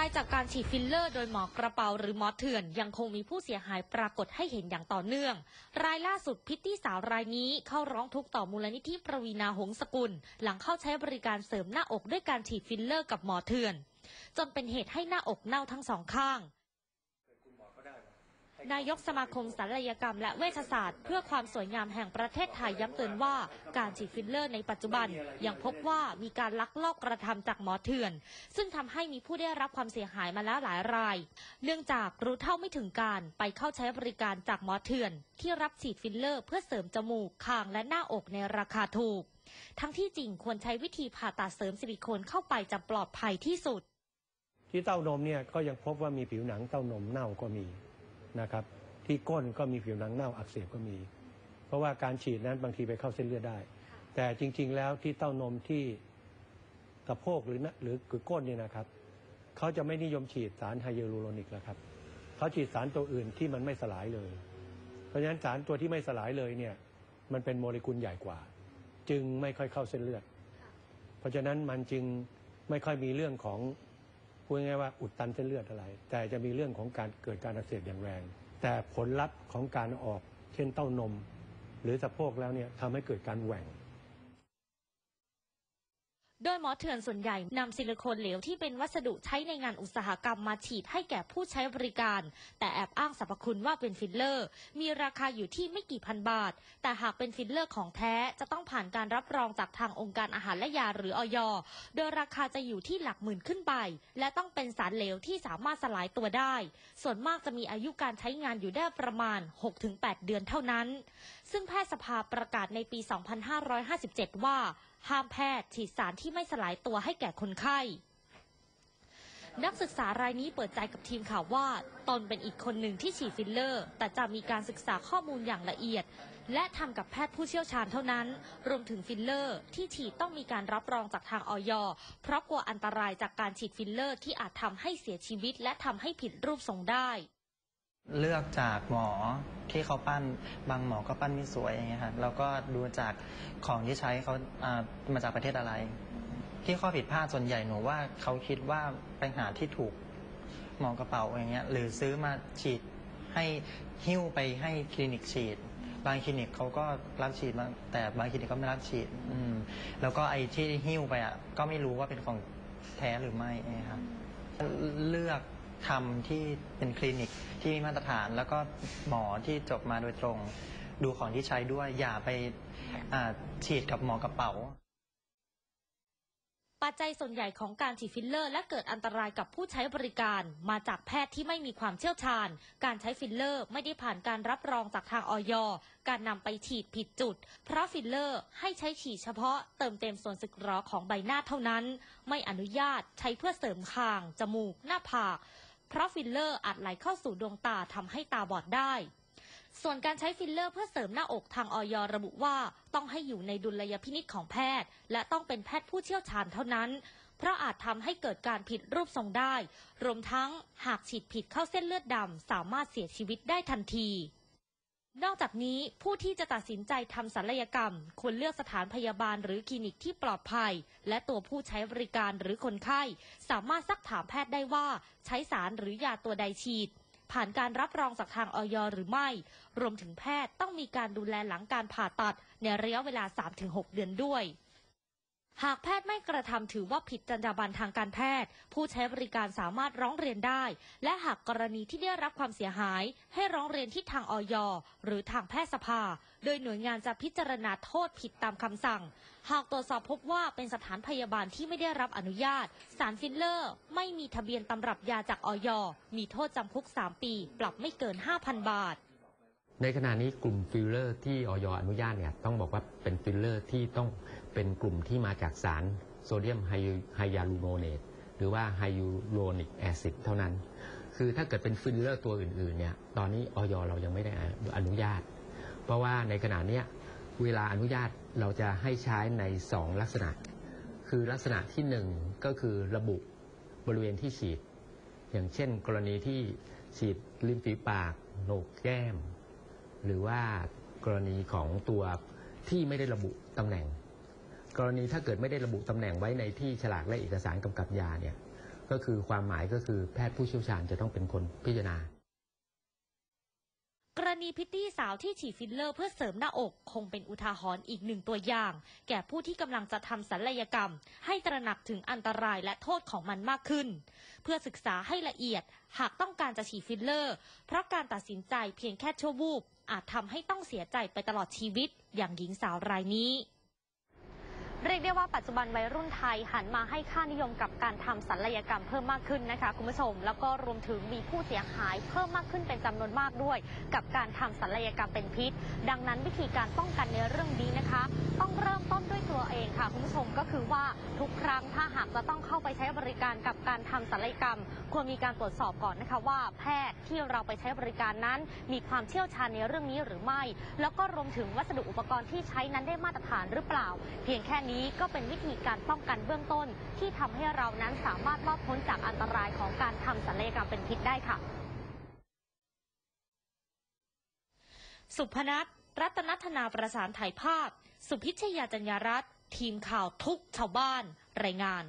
ายจากการฉีดฟิลเลอร์โดยหมอกระเป๋าหรือหมอเถื่อน ยังคงมีผู้เสียหายปรากฏให้เห็นอย่างต่อเนื่อง รายล่าสุดพิตตี้สาวรายนี้เข้าร้องทุกข์ต่อมูลนิธิประวีนาหงสกุล หลังเข้าใช้บริการเสริมหน้าอกด้วยการฉีดฟิลเลอร์กับหมอเถื่อน จนเป็นเหตุให้หน้าอกเน่าทั้งสองข้าง นายกสมาคมศัลยกรรม และเวชศาสตร์ เพื่อความสวยงามแห่งประเทศไทยย้ำเตือนว่าการฉีดฟิลเลอร์ในปัจจุบัน ยังพบว่ามีการลักลอบกระทำจากหมอเถื่อน ซึ่งทำให้มีผู้ได้รับความเสียหายมาแล้วหลายราย เนื่องจากรู้เท่าไม่ถึงการไปเข้าใช้บริการจากหมอเถื่อน ที่รับฉีดฟิลเลอร์เพื่อเสริมจมูกคางและหน้าอกในราคาถูก ทั้งที่จริงควรใช้วิธีผ่าตัดเสริมซิลิโคนเข้าไปจะปลอดภัยที่สุดที่เต้านมเนี่ยก็ยังพบว่ามีผิวหนังเต้านมเน่าก็มี นะครับ ที่ก้นก็มีผิวหนังเน่าอักเสบก็มี เพราะว่าการฉีดนั้นบางทีไปเข้าเส้นเลือดได้ แต่จริง ๆ แล้วที่เต้านมที่กระโพกหรือนะหรือคือก้นเนี่ยนะครับเขาจะไม่นิยมฉีดสารไฮยาลูโรนิกแล้วครับเขาฉีดสารตัวอื่นที่มันไม่สลายเลย เพราะฉะนั้นสารตัวที่ไม่สลายเลยเนี่ยมันเป็นโมเลกุลใหญ่กว่า จึงไม่ค่อยเข้าเส้นเลือด เพราะฉะนั้นมันจึงไม่ค่อยมีเรื่องของ พูดง่ายว่าอุดตันเส้นเลือดอะไร แต่จะมีเรื่องของการเกิดการอักเสบอย่างแรง แต่ผลลัพธ์ของการออกเช่นเต้านม หรือสะโพกแล้วเนี่ยทำให้เกิดการแหว่ง โดยหมอเถื่อนส่วนใหญ่นำซิลิโคนเหลวที่เป็นวัสดุใช้ในงานอุตสาหกรรมมาฉีดให้แก่ผู้ใช้บริการ แต่แอบอ้างสรรพคุณว่าเป็นฟิลเลอร์ มีราคาอยู่ที่ไม่กี่พันบาท แต่หากเป็นฟิลเลอร์ของแท้จะต้องผ่านการรับรองจากทางองค์การอาหารและยาหรืออยโดยราคาจะอยู่ที่หลักหมื่นขึ้นไป และต้องเป็นสารเหลวที่สามารถสลายตัวได้ ส่วนมากจะมีอายุการใช้งานอยู่ได้ประมาณ 6-8 เดือนเท่านั้น ซึ่งแพทยสภาประกาศในปี 2557 ว่า ห้ามแพทย์ฉีดสารที่ไม่สลายตัวให้แก่คนไข้ นักศึกษารายนี้เปิดใจกับทีมข่าวว่า ตนเป็นอีกคนหนึ่งที่ฉีดฟิลเลอร์ แต่จะมีการศึกษาข้อมูลอย่างละเอียด และทำกับแพทย์ผู้เชี่ยวชาญเท่านั้น รวมถึงฟิลเลอร์ ที่ฉีดต้องมีการรับรองจากทางออยเพราะกลัวอันตรายจากการฉีดฟิลเลอร์ ที่อาจทำให้เสียชีวิต และทำให้ผิดรูปทรงได้ เลือกจากหมอที่เขาปั้นบางหมอก็ปั้นไม่สวยอย่างเงี้ยครับแล้วก็ดูจากของที่ใช้เขาอ่ามาจากประเทศอะไร ที่ข้อผิดพลาดส่วนใหญ่หนูว่าเขาคิดว่าไปหาที่ถูกหมอกระเป๋าอย่างเงี้ยหรือซื้อมาฉีดให้หิ้วไปให้คลินิกฉีด บางคลินิกเขาก็รับฉีดบางแต่บางคลินิกก็ไม่รับฉีด อืม แล้วก็ไอ้ที่หิ้วไปอะก็ไม่รู้ว่าเป็นของแท้หรือไม่นะครับเลือก ทำที่เป็นคลินิกที่มีมาตรฐาน แล้วก็หมอที่จบมาโดยตรง ดูของที่ใช้ด้วยอย่าไปอ่าฉีดกับหมอกระเป๋า ปัจจัยส่วนใหญ่ของการฉีดฟิลเลอร์ และเกิดอันตรายกับผู้ใช้บริการ มาจากแพทย์ที่ไม่มีความเชี่ยวชาญ การใช้ฟิลเลอร์ไม่ได้ผ่านการรับรองจากทางออยการนำไปฉีดผิดจุด เพราะฟิลเลอร์ให้ใช้ฉีดเฉพาะเติมเต็มส่วนสึกหรอของใบหน้าเท่านั้น ไม่อนุญาตใช้เพื่อเสริมคาง จมูก หน้าผาก เพราะฟิลเลอร์อาจไหลเข้าสู่ดวงตาทำให้ตาบอดได้ ส่วนการใช้ฟิลเลอร์เพื่อเสริมหน้าอกทางออยระบุว่า ต้องให้อยู่ในดุลยพินิจของแพทย์ และต้องเป็นแพทย์ผู้เชี่ยวชาญเท่านั้น เพราะอาจทำให้เกิดการผิดรูปทรงได้ รวมทั้งหากฉีดผิดเข้าเส้นเลือดดำสามารถเสียชีวิตได้ทันที นอกจากนี้ผู้ที่จะตัดสินใจทำศัลยกรรม ควรเลือกสถานพยาบาลหรือคลินิกที่ปลอดภัย และตัวผู้ใช้บริการหรือคนไข้ สามารถซักถามแพทย์ได้ว่า ใช้สารหรือยาตัวใดฉีด ผ่านการรับรองจากทางออยหรือไม่ รวมถึงแพทย์ต้องมีการดูแลหลังการผ่าตัดในระยะเวลา 3-6 เดือนด้วย หากแพทย์ไม่กระทำถือว่าผิดจรรยาบรรณทางการแพทย์ ผู้ใช้บริการสามารถร้องเรียนได้ และหากกรณีที่ได้รับความเสียหาย ให้ร้องเรียนที่ทางออยหรือทางแพทยสภา โดยหน่วยงานจะพิจารณาโทษผิดตามคำสั่ง หากตรวจสอบพบว่าเป็นสถานพยาบาลที่ไม่ได้รับอนุญาต สารฟิลเลอร์ ไม่มีทะเบียนตำรับยาจากออยมีโทษจำคุก 3 ปี ปรับไม่เกิน 5,000 บาท ในขณะนี้กลุ่มฟิลเลอร์ที่ออยอนุญาตเนี่ยต้องบอกว่าเป็นฟิลเลอร์ที่ต้องเป็นกลุ่มที่มาจากสารโซเดียมไฮยาลูโรเนตหรือว่าไฮยูโรนิกแอซิดเท่านั้น คือถ้าเกิดเป็นฟิลเลอร์ตัวอื่นๆเนี่ยตอนนี้ออยเรายังไม่ได้อนุญาต เพราะว่าในขณะนี้เวลาอนุญาตเราจะให้ใช้ใน 2 ลักษณะ คือลักษณะที่ 1 ก็คือระบุบริเวณที่ฉีด อย่างเช่น กรณีที่ฉีดริมฝีปากโหนกแก้ม หรือว่ากรณีของตัวที่ไม่ได้ระบุตำแหน่ง กรณีถ้าเกิดไม่ได้ระบุตำแหน่งไว้ในที่ฉลากและเอกสารกำกับยาเนี่ยก็คือความหมายก็คือแพทย์ผู้เชี่ยวชาญจะต้องเป็นคนพิจารณา กรณีพิตตี้สาวที่ฉีดฟิลเลอร์เพื่อเสริมหน้าอกคงเป็นอุทาหรณ์อีกหนึ่งตัวอย่าง แก่ผู้ที่กำลังจะทำศัลยกรรม ให้ตระหนักถึงอันตรายและโทษของมันมากขึ้น เพื่อศึกษาให้ละเอียดหากต้องการจะฉีดฟิลเลอร์ เพราะการตัดสินใจเพียงแค่ชั่ววูบ อาจทำให้ต้องเสียใจไปตลอดชีวิต อย่างหญิงสาวรายนี้ เรียกได้ว่าปัจจุบันวัยรุ่นไทยหันมาให้ค่านิยมกับการทำศัลยกรรมเพิ่มมากขึ้นนะคะคุณผู้ชม แล้วก็รวมถึงมีผู้เสียหายเพิ่มมากขึ้นเป็นจำนวนมากด้วย กับการทำศัลยกรรมเป็นพิษ ดังนั้นวิธีการป้องกันในเรื่องนี้นะคะต้องเริ่มต้นด้วยตัวเองค่ะคุณผู้ช มก็คือว่าทุกครั้งถ้าหากจะต้องเข้าไปใช้บริการกับการทำศัลยกรรม ควรมีการตรวจสอบก่อนนะคะว่าแพทย์ที่เราไปใช้บริการนั้น มีความเชี่ยวชาญในเรื่องนี้หรือไม่ แล้วก็รวมถึงวัสดุอุปกรณ์ที่ใช้นั้นได้มาตรฐานหรือเปล่า เพียงแค่นี้ก็เป็นวิธีการป้องกันเบื้องต้น ที่ทำให้เรานั้นสามารถรอดพ้นจากอันตรายของการทำศัลยกรรมเป็นพิษได้ค่ะ สุพนัทรัตนธนาประสานถ่ายภาพ สุพิชยาจัญญารัตน์ ทีมข่าวทุกชาวบ้านรายงาน